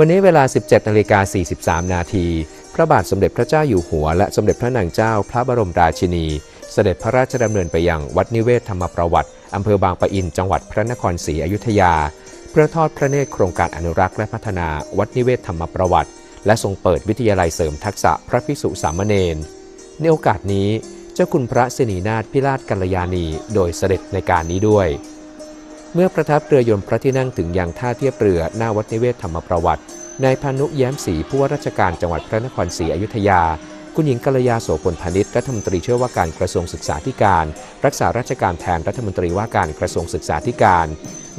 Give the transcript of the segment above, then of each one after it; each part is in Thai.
วันนี้เวลา 17นาฬิกา43 นาที พระบาทสมเด็จพระเจ้าอยู่หัว และสมเด็จพระนางเจ้าพระบรมราชินี เสด็จพระราชดำเนินไปยังวัดนิเวศธรรมประวัติอำเภอบางปะอินจังหวัดพระนครศรีอยุธยา เพื่อทอดพระเนตรโครงการอนุรักษ์และพัฒนาวัดนิเวศธรรมประวัติ และทรงเปิดวิทยาลัยเสริมทักษะพระภิกษุสามเณรในโอกาสนี้ เจ้าคุณพระสินีนาถพิราชกัลยาณี โดยเสด็จในการนี้ด้วย เมื่อประทับเรือยนต์พระที่นั่งถึงยังท่าเทียบเรือหน้าวัดนิเวศธรรมประวัตินายพานุแย้มศรีผู้ว่าราชการจังหวัดพระนครศรีอยุธยา คุณหญิงกัลยาโสพลพาณิชย์รัฐมนตรีเช่วยว่าการกระทรวงศึกษาธิการ รักษาราชการแทนรัฐมนตรีว่าการกระทรวงศึกษาธิการ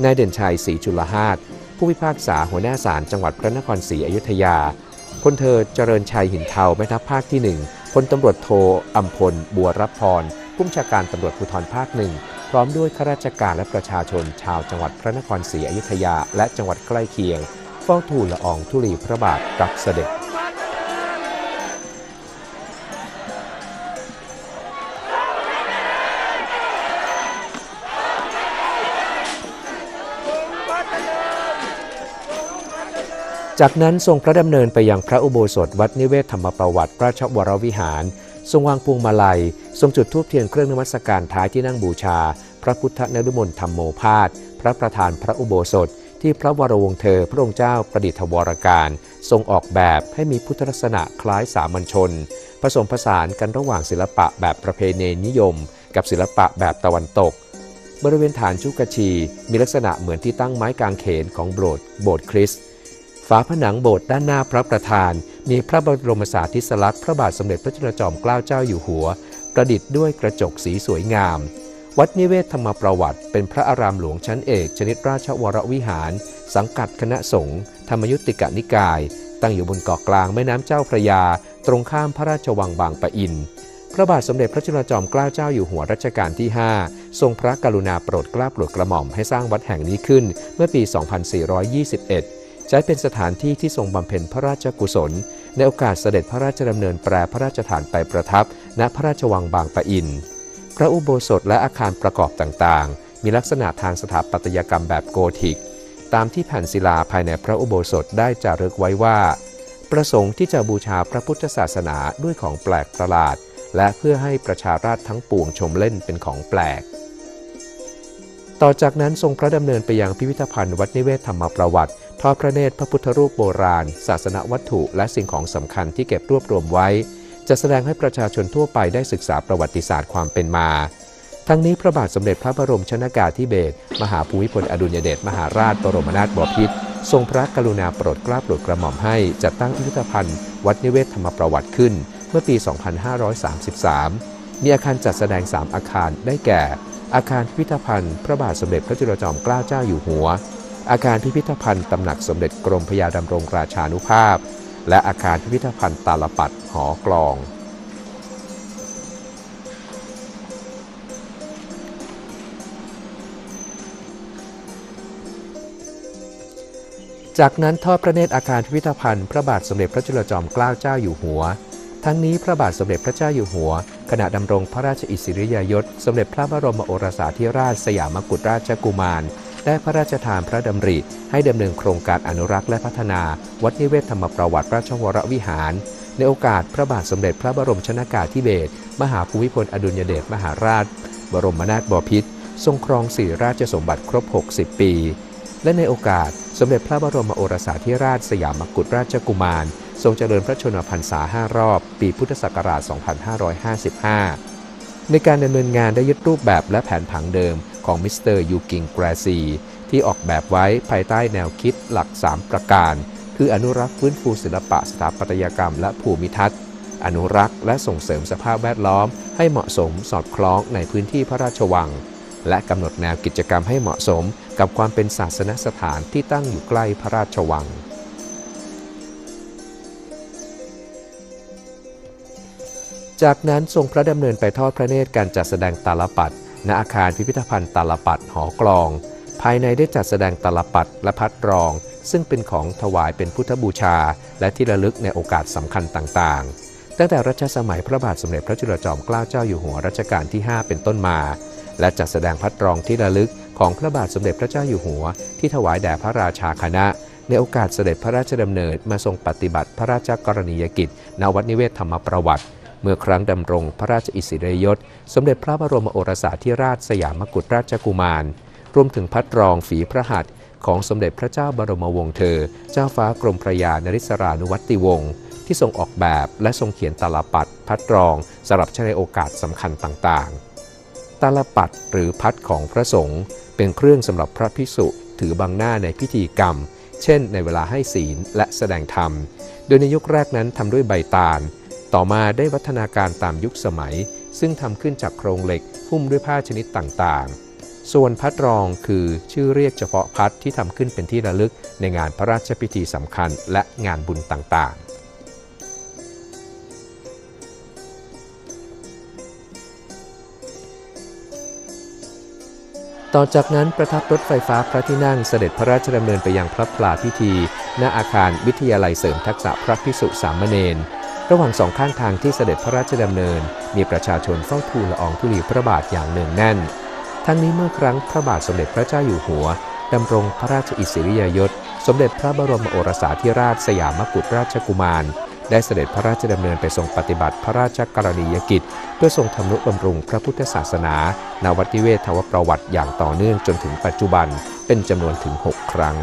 นายเด่นชัยศรีจุลหาสผู้พิพากษาหัวหน้าศาลจังหวัดพระนครศรีอยุธยาพลเธอเจริญชัยหินเทาแม่ทัพภาคที่หนึ่งพลตำรวจโทอัมพล บัวรับพรผู้บัญชาการตำรวจภูธรภาคหนึ่ง พร้อมด้วยข้าราชการและประชาชนชาวจังหวัดพระนครศรีอยุธยาและจังหวัดใกล้เคียง เฝ้าทูลละอองธุลีพระบาทรับเสด็จจากนั้นทรงพระดำเนินไปยังพระอุโบสถวัดนิเวศธรรมประวัติราชวรวิหาร ทรงวางพวงมาลัย ทรงจุดธูปเทียนเครื่องนมัสการท้ายที่นั่งบูชา ระพุทธนรุมนธรรมโมพาสพระประธานพระอุโบสถ ที่พระวรวงศ์เธอพระองค์เจ้าประดิษฐวรการ ทรงออกแบบให้มีพุทธลักษณะคล้ายสามัญชน ผสมผสานกันระหว่างศิลปะแบบประเพณีนิยม กับศิลปะแบบตะวันตก บริเวณฐานชุกชีมีลักษณะเหมือนที่ตั้งไม้กางเขนของโบสถ์โบสถ์คริสต์ฝาผนังโบสถ์ด้านหน้าพระประธาน มีพระบรมสารีริสลักษณ์พระบาทสมเด็จพระจุลจอมเกล้าเจ้าอยู่หัว ประดิษฐ์ด้วยกระจกสีสวยงาม วัดนิเวศธรรมประวัติ เป็นพระอารามหลวงชั้นเอก ชนิดราชวรวิหาร สังกัดคณะสงฆ์ธรรมยุติกนิกาย ตั้งอยู่บนเกาะกลางแม่น้ำเจ้าพระยา ตรงข้ามพระราชวังบางปะอิน พระบาทสมเด็จพระจุลจอมเกล้าเจ้าอยู่หัวรัชกาลที่ 5 ทรงพระกรุณาโปรดเกล้าโปรดกระหม่อมให้สร้างวัดแห่งนี้ขึ้นเมื่อปี 2421ใช้เป็นสถานที่ที่ทรงบำเพ็ญพระราชกุศล ในโอกาสเสด็จพระราชดำเนินแปรพระราชฐานไปประทับ ณพระราชวังบางปะอิน พระอุโบสถและอาคารประกอบต่างๆ มีลักษณะทางสถาปัตยกรรมแบบโกธิก ตามที่แผ่นศิลาภายในพระอุโบสถได้จารึกไว้ว่า ประสงค์ที่จะบูชาพระพุทธศาสนาด้วยของแปลกประหลาด และเพื่อให้ประชาราษฎร์ทั้งปวงชมเล่นเป็นของแปลก ต่อจากนั้นทรงพระดำเนินไปยังพิพิธภัณฑ์วัดนิเวศธรรมประวัติทอดพระเนตรพระพุทธรูปโบราณ ศาสนวัตถุ และสิ่งของสำคัญที่เก็บรวบรวมไว้ จะแสดงให้ประชาชนทั่วไปได้ศึกษาประวัติศาสตร์ความเป็นมา ทั้งนี้พระบาทสมเด็จพระบรมชนากาธิเบศรมหาภูมิพลอดุลยเดชมหาราชบรมนาถบพิตรทรงพระกรุณาโปรดเกล้าโปรดกระหม่อมให้จัดตั้งพิพิธภัณฑ์ วัดนิเวศธรรมประวัติขึ้น เมื่อปี 2533 มีอาคารจัดแสดง 3 อาคารได้แก่ อาคารพิพิธภัณฑ์ พระบาทสมเด็จพระจุลจอมเกล้าเจ้าอยู่หัว อาคารพิพิธภัณฑ์ตำหนักสมเด็จกรมพระยาดำรงราชานุภาพ และอาคารพิพิธภัณฑ์ตาลปัดหอกลอง จากนั้นทอดพระเนตรอาคารพิพิธภัณฑ์พระบาทสมเด็จพระจุลจอมเกล้าเจ้าอยู่หัว ทั้งนี้พระบาทสมเด็จพระเจ้าอยู่หัว ขณะดำรงพระราชอิสริยยศ สมเด็จพระบรมโอรสาธิราชสยามกุฎราชกุมาร ได้พระราชทานพระดำริ ให้ดำเนินโครงการอนุรักษ์และพัฒนา วัดนิเวศธรรมประวัติราชวรวิหาร ในโอกาสพระบาทสมเด็จพระบรมชนากาธิเบศรมหาภูมิพลอดุลยเดชมหาราช บรมนาถบพิตรทรงครองสี่ราชสมบัติครบ 60 ปี และในโอกาสสมเด็จพระบรมโอรสาธิราชสยามกุฎราชกุมาร ทรงเจริญพระชนมพรรษา 5 รอบ ปีพุทธศักราช 2555 ในการดำเนินงานได้ยึดรูปแบบและแผนผังเดิม ของมิสเตอร์ยูกิงแกรซีที่ออกแบบไว้ภายใต้แนวคิดหลัก 3 ประการ คืออนุรักษ์ฟื้นฟูศิลปะสถาปัตยกรรมและภูมิทัศน์อนุรักษ์และส่งเสริมสภาพแวดล้อม ให้เหมาะสมสอดคล้องในพื้นที่พระราชวัง และกำหนดแนวกิจกรรมให้เหมาะสมกับความเป็นศาสนสถานที่ตั้งอยู่ใกล้พระราชวัง จากนั้นทรงพระดำเนินไปทอดพระเนตรการจัดแสดงตาลปัด ณอาคารพิพิธภัณฑ์ตาลปัดหอกลอง ภายในได้จัดแสดงตาลปัดและพัดรอง ซึ่งเป็นของถวายเป็นพุทธบูชา และที่ระลึกในโอกาสสำคัญต่างๆ ตั้งแต่รัชสมัยพระบาทสมเด็จพระจุลจอมเกล้าเจ้าอยู่หัวรัชกาลที่ 5 เป็นต้นมา และจัดแสดงพัดรองที่ระลึกของพระบาทสมเด็จพระเจ้าอยู่หัว ที่ถวายแด่พระราชาคณะในโอกาสเสด็จพระราชดำเนินมาทรงปฏิบัติพระราชกรณียกิจ ณ วัดนิเวศธรรมประวัติ เมื่อครั้งดำรงพระราชอิสริยยศ สมเด็จพระบรมโอรสาธิราชสยามกุฎราชกุมาร รวมถึงพัดรองฝีพระหัตถ์ของสมเด็จพระเจ้าบรมวงศ์เธอ เจ้าฟ้ากรมพระยานริศรานุวัติวงศ์ที่ทรงออกแบบและทรงเขียนตาลปัดพัดรองสำหรับใช้ในโอกาสสำคัญต่างๆ ตาลปัดหรือพัดของพระสงฆ์เป็นเครื่องสำหรับพระภิกษุถือบังหน้าในพิธีกรรม เช่น ในเวลาให้ศีลและแสดงธรรม โดยในยุคแรกนั้นทำด้วยใบตาล ต่อมาได้วัฒนาการตามยุคสมัย ซึ่งทำขึ้นจากโครงเหล็กหุ้มด้วยผ้าชนิดต่างๆ ส่วนพัดรองคือชื่อเรียกเฉพาะพัดที่ทำขึ้นเป็นที่ระลึกในงานพระราชพิธีสำคัญและงานบุญต่างๆต่อจากนั้นประทับรถไฟฟ้าพระที่นั่งเสด็จพระราชดำเนินไปยังพระปลาพิธี ณอาคารวิทยาลัยเสริมทักษะพระพิสุสามเณร ระหว่างสองข้างทางที่เสด็จพระราชดำเนิน มีประชาชนเฝ้าทูลละอองธุลีพระบาทอย่างเนืองแน่น ทั้งนี้เมื่อครั้งพระบาทสมเด็จพระเจ้าอยู่หัวดำรงพระราชอิสริยยศ สมเด็จพระบรมโอรสาธิราชสยามกุฎราชกุมาร ได้เสด็จพระราชดำเนินไปทรงปฏิบัติพระราชกรณียกิจ เพื่อทรงทำนุบำรุงพระพุทธศาสนาณวัดนิเวทวประวัติอย่างต่อเนื่องจนถึงปัจจุบันเป็นจำนวนถึง 6 ครั้ง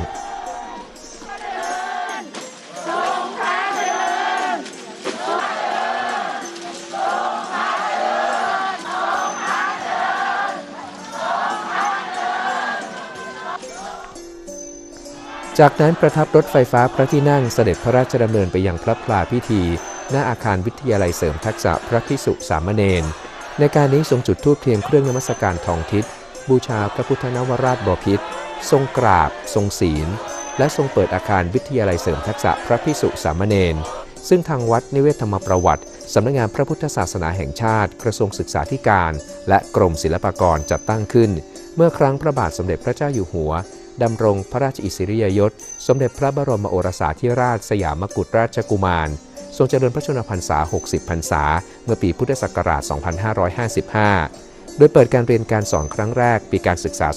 จากนั้นประทับรถไฟฟ้าพระที่นั่งเสด็จพระราชดำเนินไปยังพระพลาพิธีหน้าอาคารวิทยาลัยเสริมทักษะพระพิสุสามเณรในการนี้ทรงจุดธูปเทียนเครื่องนมัสการทองทิศบูชาพระพุทธนวราชบพิตรทรงกราบ ทรงศีล และทรงเปิดอาคารวิทยาลัยเสริมทักษะพระพิสุสามเณรซึ่งทางวัดนิเวศธรรมประวัติ สำนักงานพระพุทธศาสนาแห่งชาติ กระทรวงศึกษาธิการ และกรมศิลปากรจัดตั้งขึ้น เมื่อครั้งพระบาทสมเด็จพระเจ้าอยู่หัว ดำรงพระราชอิสริยยศ สมเด็จพระบรมโอรสาธิราชสยามกุฎราชกุมาร ทรงเจริญพระชนมพรรษา 60 พรรษา เมื่อปีพุทธศักราช 2555 โดยเปิดการเรียนการสอนครั้งแรกปีการศึกษา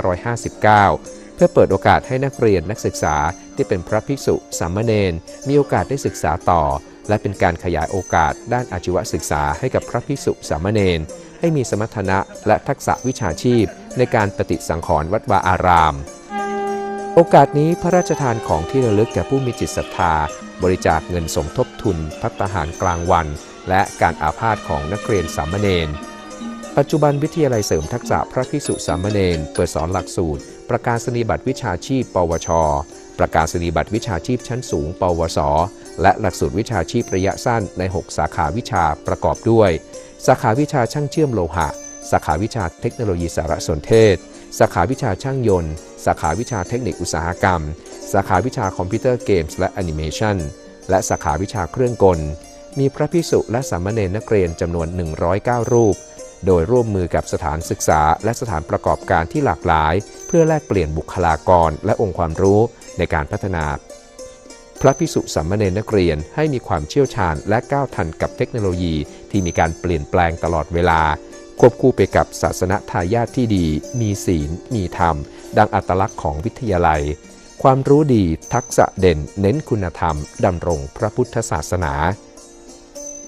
2559 เพื่อเปิดโอกาสให้นักเรียนนักศึกษาที่เป็นพระภิกษุสามเณรมีโอกาสได้ศึกษาต่อ และเป็นการขยายโอกาสด้านอาชีวศึกษาให้กับพระภิกษุสามเณรให้มีสมรรถนะและทักษะวิชาชีพในการปฏิสังขรณ์วัดวาอาราม โอกาสนี้พระราชทานของที่ระลึกแก่ผู้มีจิตศรัทธา บริจาคเงินสมทบทุนพัฒหารกลางวัน และการอาพาธของนักเรียนสามเณรปัจจุบันวิทยาลัยเสริมทักษะพระภิกษุสามเณรเปิดสอนหลักสูตร ประกาศนียบัตรวิชาชีพ ปวช ประกาศนียบัตรวิชาชีพชั้นสูง ปวส และหลักสูตรวิชาชีพระยะสั้นใน 6 สาขาวิชาประกอบด้วย สาขาวิชาช่างเชื่อมโลหะ สาขาวิชาเทคโนโลยีสารสนเทศ สาขาวิชาช่างยนต์ สาขาวิชาเทคนิคอุตสาหกรรม สาขาวิชาคอมพิวเตอร์เกมส์และแอนิเมชันและสาขาวิชาเครื่องกล มีพระพิสุและสามเณรนักเรียนจำนวน 109 รูป โดยร่วมมือกับสถานศึกษา และสถานประกอบการที่หลากหลาย เพื่อแลกเปลี่ยนบุคลากร และองค์ความรู้ในการพัฒนา พระพิสุสามเณรนักเรียนให้มีความเชี่ยวชาญและก้าวทันกับเทคโนโลยีที่มีการเปลี่ยนแปลงตลอดเวลา ควบคู่ไปกับศาสนทายาทที่ดี มีศีล มีธรรม ดังอัตลักษณ์ของวิทยาลัย ความรู้ดีทักษะเด่น เน้นคุณธรรมดำรงพระพุทธศาสนา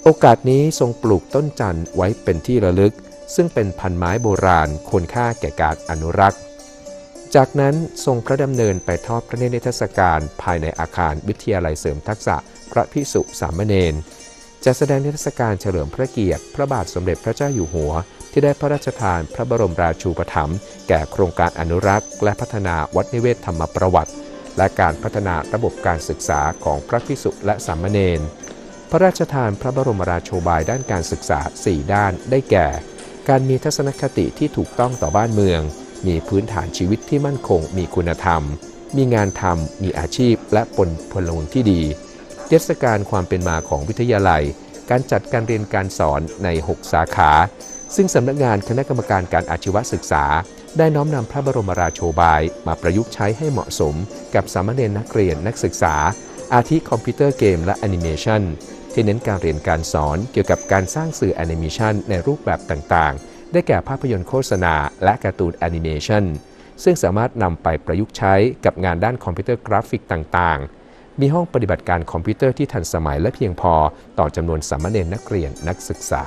โอกาสนี้ทรงปลูกต้นจันทร์ไว้เป็นที่ระลึก ซึ่งเป็นพันไม้โบราณควรค่าแก่การอนุรักษ์ จากนั้นทรงพระดำเนินไปทอดพระเนตรนิทรรศการภายในอาคารวิทยาลัยเสริมทักษะพระพิสุสามเณร จะแสดงนิทรรศการเฉลิมพระเกียรติ พระบาทสมเด็จพระเจ้าอยู่หัว ที่ได้พระราชทานพระบรมราชูปถัมภ์แก่โครงการอนุรักษ์ และพัฒนาวัดนิเวศธรรมประวัติ และการพัฒนาระบบการศึกษาของพระพิสุและสามเณร พระราชทานพระบรมราโชบายด้านการศึกษา 4 ด้านได้แก่ การมีทัศนคติที่ถูกต้องต่อบ้านเมือง มีพื้นฐานชีวิตที่มั่นคงมีคุณธรรม มีงานทำมีอาชีพ และปนพลเมืองที่ดี เทศกาลความเป็นมาของวิทยาลัย การจัดการเรียนการสอนใน 6 สาขา ซึ่งสำนักงานคณะกรรมการการอาชีวศึกษา ได้น้อมนำพระบรมราโชบาย มาประยุกต์ใช้ให้เหมาะสม กับสามเณรนักเรียนนักศึกษา อาทิคอมพิวเตอร์เกมและแอนิเมชันที่เน้นการเรียนการสอนเกี่ยวกับการสร้างสื่อแอนิเมชันในรูปแบบต่างๆ ได้แก่ภาพยนตร์โฆษณา และการ์ตูนแอนิเมชันซึ่งสามารถนำไปประยุกต์ใช้กับงานด้านคอมพิวเตอร์กราฟิกต่างๆ มีห้องปฏิบัติการคอมพิวเตอร์ที่ทันสมัยและเพียงพอต่อจำนวนสามเณรนักเรียนนักศึกษา